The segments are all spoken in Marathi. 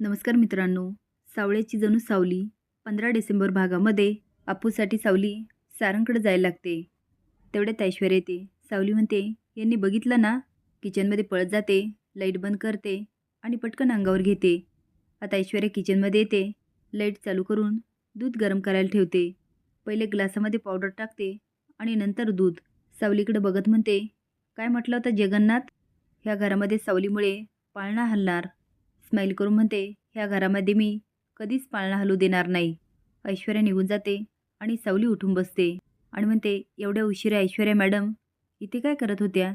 नमस्कार मित्रांनो. सावळ्याची जणू सावली पंधरा डिसेंबर भागामध्ये आपूसाठी सावली सारंगकडे जायला लागते. तेवढ्यात ऐश्वर्या येते. सावली म्हणते यांनी बघितलं ना? किचनमध्ये पळत जाते लाइट बंद करते आणि पटकन अंगावर घेते. आता ऐश्वर्या किचनमध्ये येते लाइट चालू करून दूध गरम करायला ठेवते. पहिले ग्लासामध्ये पावडर टाकते आणि नंतर दूध. सावलीकडे बघत म्हणते काय म्हटलं होतं जगन्नाथ? ह्या घरामध्ये सावलीमुळे पाळणा हलणार. स्माईल करून म्हणते ह्या घरामध्ये मी कधीच पाळणा हलू देणार नाही. ऐश्वर्या निघून जाते आणि सावली उठून बसते आणि म्हणते एवढ्या उशिरा ऐश्वर्या मॅडम इथे काय करत होत्या?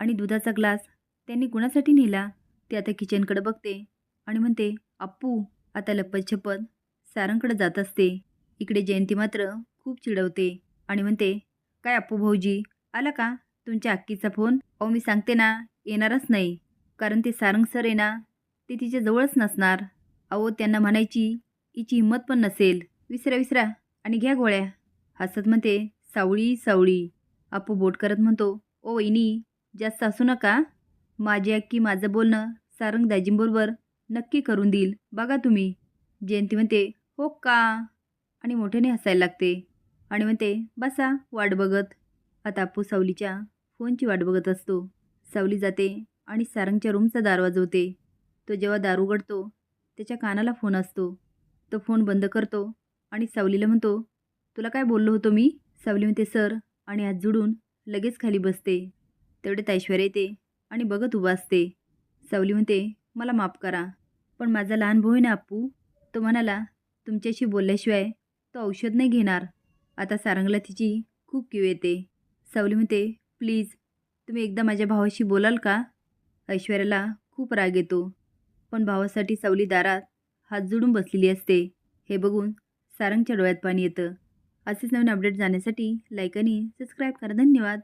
आणि दुधाचा ग्लास त्यांनी कुणासाठी नेला? ते आता किचनकडे बघते आणि म्हणते अप्पू आता लपतछपत छप्पत सारंगकडे जात असते. इकडे जयंती मात्र खूप चिडवते. आणि म्हणते काय अप्पू भाऊजी आला का? तुमच्या अक्कीचा फोन? अहो मी सांगते ना येणारच नाही. कारण ते सारंग सर आहे ना ते तिच्या जवळच नसणार. अहो त्यांना म्हणायची हिची हिंमत पण नसेल. विसरा विसरा आणि घ्या गोळ्या. हसत म्हणते सावळी सावळी. आपू बोट करत म्हणतो ओ वहिनी जास्त असू नका. माझी अक्की माझं बोलणं सारंग दाजींबरोबर नक्की करून देईल. बघा तुम्ही. जयंती म्हणते हो का? आणि मोठ्याने हसायला लागते. आणि म्हणते बसा वाट बघत. आता आपू सावलीच्या फोनची वाट बघत असतो. सावली जाते आणि सारंगच्या रूमचा दार वाजवते तो जेव्हा दारू उघडतो त्याच्या कानाला फोन असतो. तो फोन बंद करतो आणि सावलीला म्हणतो तुला काय बोललो होतो मी? सावली म्हणते सर आणि हात जुडून लगेच खाली बसते. तेवढ्यात ऐश्वर्या येते आणि बघत उभा असते. सावली म्हणते मला माफ करा पण माझा लहान भाऊ आहे ना अप्पू तो म्हणाला तुमच्याशी बोलल्याशिवाय तो औषध नाही घेणार. आता सारंगला तिची खूप किव येते. सावली म्हणते प्लीज तुम्ही एकदा माझ्या भावाशी बोलाल का? ऐश्वर्याला खूप राग येतो. पण भावासाठी सावली दारात हात जोडून बसलेली असते. हे बघून सारंगच्या डोळ्यात पाणी येतं. असेच नवीन अपडेट जाण्यासाठी लाईक आणि सबस्क्राईब करा. धन्यवाद.